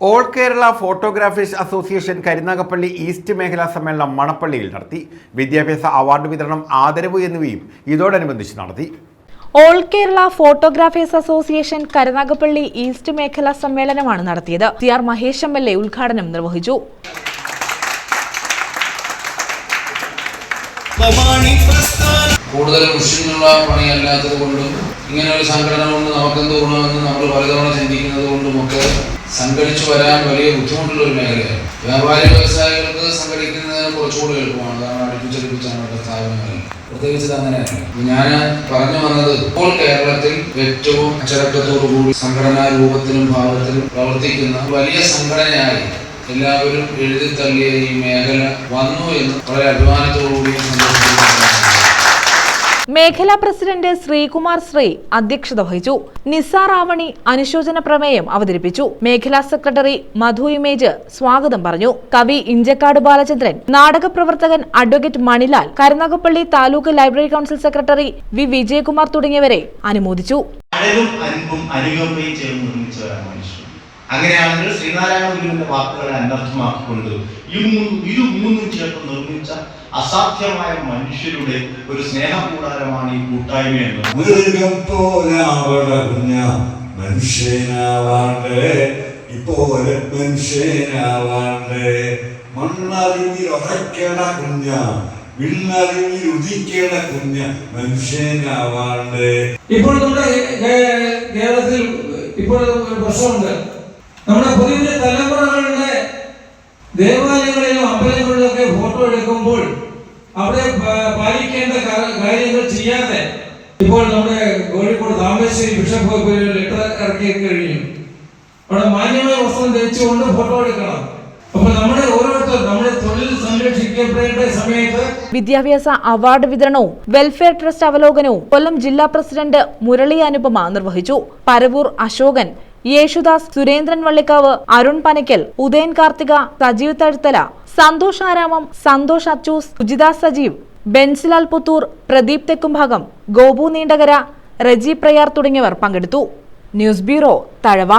All Kerala photographers association Karunagappally east മേഖലാ സമ്മേളനം മണപ്പള്ളിയിൽ നടത്തി വിദ്യാഭ്യാസ അവാർഡ് വിതരണം ആദരവ് എന്നിവയും ഇതോടനുബന്ധിച്ച് നടത്തി all Kerala photographers association Karunagappally east മേഖലാ സമ്മേളനമാണ് നടത്തിയത് C R Mahesh M L A ഉദ്ഘാടനം നിർവഹിച്ചു. കൂടുതൽ മുഷിനുള്ള പണിയല്ലാത്തത് കൊണ്ടും ഇങ്ങനെ ഒരു സംഘടന കൊണ്ട് നമുക്കെന്ത് ഗുണമെന്ന് നമ്മൾ പലതവണ ചിന്തിക്കുന്നത് കൊണ്ടുമൊക്കെ സംഘടിച്ചു വരാൻ വലിയ ബുദ്ധിമുട്ടുള്ള ഒരു മേഖലയാണ്. വ്യാപാരി വ്യവസായികൾക്ക് സംഘടിക്കുന്നതിന് കുറച്ചുകൂടി എളുപ്പമാണ്. കാരണം അടുപ്പിച്ചടുപ്പിച്ചാണ് അവരുടെ സ്ഥാപനങ്ങൾ. പ്രത്യേകിച്ച് അങ്ങനെയാണ് ഞാൻ പറഞ്ഞു വന്നത് ഇപ്പോൾ കേരളത്തിൽ ഏറ്റവും അച്ചടക്കത്തോടു കൂടി സംഘടനാ രൂപത്തിലും ഭാവത്തിലും പ്രവർത്തിക്കുന്ന വലിയ സംഘടനയായി എല്ലാവരും എഴുതി തള്ളിയ ഈ മേഖല വന്നു എന്ന് വളരെ അഭിമാനത്തോടുകൂടി മേഖലാ പ്രസിഡന്റ് ശ്രീകുമാർ ശ്രീ അധ്യക്ഷത വഹിച്ചു. നിസാർ ആവണി അനുശോചന പ്രമേയം അവതരിപ്പിച്ചു. മേഖലാ സെക്രട്ടറി മധു ഇമേജ് സ്വാഗതം പറഞ്ഞു. കവി Inchakkad Balachandran നാടകപ്രവർത്തകൻ advocate Manilal Karunagappally taluk library council secretary V Vijayakumar തുടങ്ങിയവരെ അനുമോദിച്ചു. അങ്ങനെയാണെങ്കിൽ ശ്രീനാരായണ ഗുരുവിന്റെ വാക്കുകളെ അനർത്ഥമാക്കിക്കൊണ്ട് ഇരു അസാധ്യമായ മനുഷ്യരുടെ ഒരു സ്നേഹകൂടാരമാണ് ഈ കൂട്ടായ്മ എന്നത്. മൃഗം പോലെ കുഞ്ഞ മനുഷ്യനാവാണ്ട്. ഇപ്പോലെ മനുഷ്യനാവാണ്ട്. മണ്ണറിവിൽ ഉറയ്ക്കണ കുഞ്ഞ വിണ്ണറിവിൽ ഉദിക്കണ കുഞ്ഞ മനുഷ്യനാവാണ്ട്. ഇപ്പോൾ നമ്മുടെ കേരളത്തിൽ ഇപ്പോൾ ഒരു പ്രശ്നമുണ്ട്. നമ്മുടെ പുതിയ തലമുറകളുടെ അമ്പലങ്ങളിലും ഫോട്ടോ എടുക്കുമ്പോൾ അവിടെ പാലിക്കേണ്ട കാര്യങ്ങൾ ചെയ്യാതെ ഇപ്പോൾ നമ്മുടെ കോഴിക്കോട് താമരശ്ശേരി ബിഷപ്പ് ഒരു ലെറ്റർ ഇറക്കി കഴിഞ്ഞു. അവിടെ മാന്യമായ വസ്ത്രം ധരിച്ചുകൊണ്ട് ഫോട്ടോ എടുക്കണം. സമയത്ത് വിദ്യാഭ്യാസ അവാർഡ് വിതരണവും വെൽഫെയർ ട്രസ്റ്റ് അവലോകനവും കൊല്ലം ജില്ലാ പ്രസിഡന്റ് മുരളി അനുപമ നിർവഹിച്ചു. പരവൂർ അശോകൻ യേശുദാസ് സുരേന്ദ്രൻ വള്ളിക്കാവ് അരുൺ പനക്കൽ ഉദയൻ കാർത്തിക സജീവ് തഴുത്തല സന്തോഷ് ആരാമം സന്തോഷ് അച്ചൂസ് സുജിത സജീവ് ബെൻസിലാൽ പുത്തൂർ പ്രദീപ് തെക്കുംഭാഗം ഗോപു നീണ്ടകര റജി പ്രയാർ തുടങ്ങിയവർ പങ്കെടുത്തു. News bureau Thazhava.